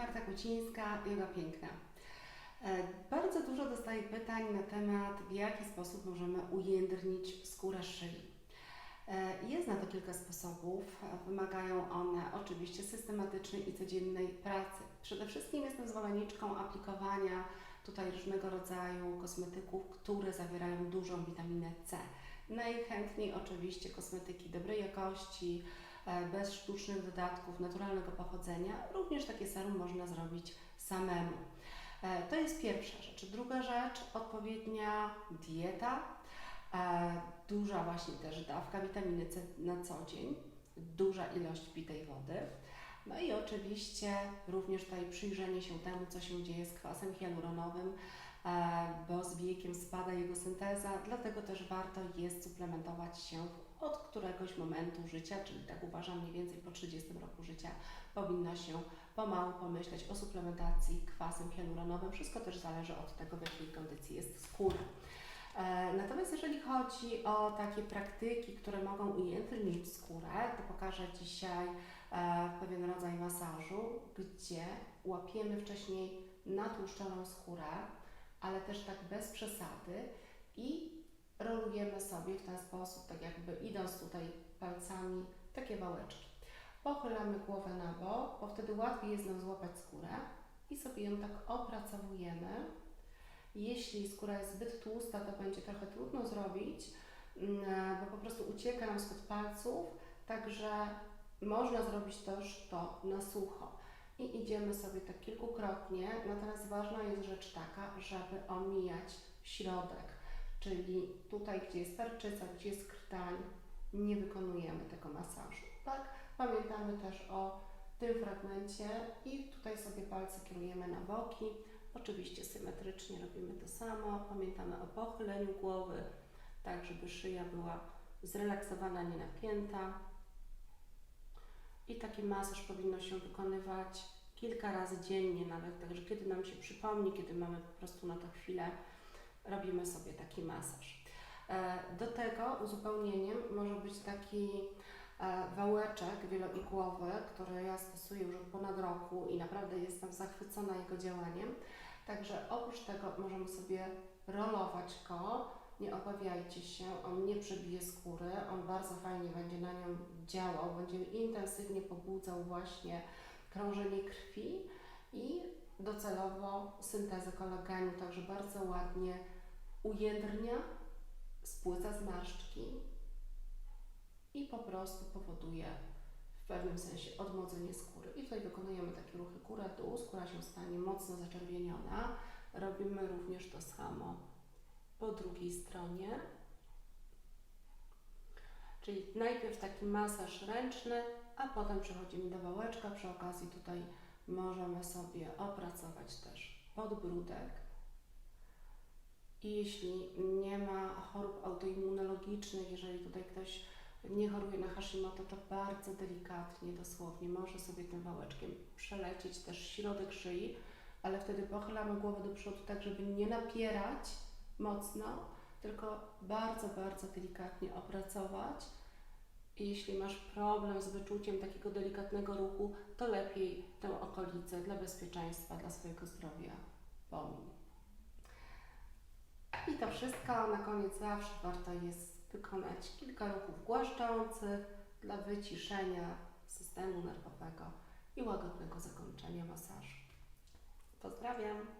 Marta Kucińska, Yoga Piękna. E, Bardzo dużo dostaję pytań na temat, w jaki sposób możemy ujędrnić skórę szyi. E, Jest na to kilka sposobów. Wymagają one oczywiście systematycznej i codziennej pracy. Przede wszystkim jestem zwolenniczką aplikowania tutaj różnego rodzaju kosmetyków, które zawierają dużą witaminę C. Najchętniej oczywiście kosmetyki dobrej jakości, bez sztucznych dodatków, naturalnego pochodzenia. Również takie serum można zrobić samemu. E, To jest pierwsza rzecz. Druga rzecz, odpowiednia dieta, e, duża właśnie też dawka witaminy C na co dzień, duża ilość pitej wody. No i oczywiście również tutaj przyjrzenie się temu, co się dzieje z kwasem hialuronowym, e, bo z wiekiem spada jego synteza, dlatego też warto jest suplementować się od któregoś momentu życia, czyli tak uważam mniej więcej po 30 roku życia powinno się pomału pomyśleć o suplementacji kwasem hialuronowym. Wszystko też zależy od tego, w jakiej kondycji jest skóra. E, Natomiast jeżeli chodzi o takie praktyki, które mogą ujędrnić skórę, to pokażę dzisiaj e, pewien rodzaj masażu, gdzie łapiemy wcześniej natłuszczoną skórę, ale też tak bez przesady i rolujemy sobie w ten sposób, tak jakby idąc tutaj palcami, takie wałeczki. Pochylamy głowę na bok, bo wtedy łatwiej jest nam złapać skórę i sobie ją tak opracowujemy. Jeśli skóra jest zbyt tłusta, to będzie trochę trudno zrobić, mm, bo po prostu ucieka nam spod palców, także można zrobić też to na sucho. I idziemy sobie tak kilkukrotnie, natomiast ważna jest rzecz taka, żeby omijać środek, czyli tutaj, gdzie jest tarczyca, gdzie jest krtań, nie wykonujemy tego masażu, tak? Pamiętamy też o tym fragmencie i tutaj sobie palce kierujemy na boki, Oczywiście symetrycznie robimy to samo. Pamiętamy o pochyleniu głowy, tak żeby szyja była zrelaksowana, nie napięta. Taki masaż powinno się wykonywać kilka razy dziennie nawet, także kiedy nam się przypomni, kiedy mamy po prostu na to chwilę, robimy sobie taki masaż. E, Do tego uzupełnieniem może być taki e, wałeczek wieloigłowy, który ja stosuję już od ponad roku i naprawdę jestem zachwycona jego działaniem. Także oprócz tego możemy sobie rolować go. Nie obawiajcie się, on nie przebije skóry, on bardzo fajnie będzie na nią działał, będzie intensywnie pobudzał właśnie krążenie krwi i docelowo syntezę kolagenu, także bardzo ładnie ujędrnia, spłyca zmarszczki i po prostu powoduje w pewnym sensie odmłodzenie skóry. I tutaj wykonujemy takie ruchy góra-dół, skóra się stanie mocno zaczerwieniona. Robimy również to samo po drugiej stronie. Czyli najpierw taki masaż ręczny, a potem przechodzimy do wałeczka. Przy okazji tutaj możemy sobie opracować też podbródek. I jeśli nie ma chorób autoimmunologicznych, jeżeli tutaj ktoś nie choruje na Hashimoto, to bardzo delikatnie, dosłownie, może sobie tym wałeczkiem przelecieć też środek szyi, ale wtedy pochylamy głowę do przodu tak, żeby nie napierać mocno, tylko bardzo, bardzo delikatnie opracować. I jeśli masz problem z wyczuciem takiego delikatnego ruchu, to lepiej tę okolicę dla bezpieczeństwa, dla swojego zdrowia pomiń. I to wszystko. Na koniec zawsze warto jest wykonać kilka ruchów głaszczących dla wyciszenia systemu nerwowego i łagodnego zakończenia masażu. Pozdrawiam!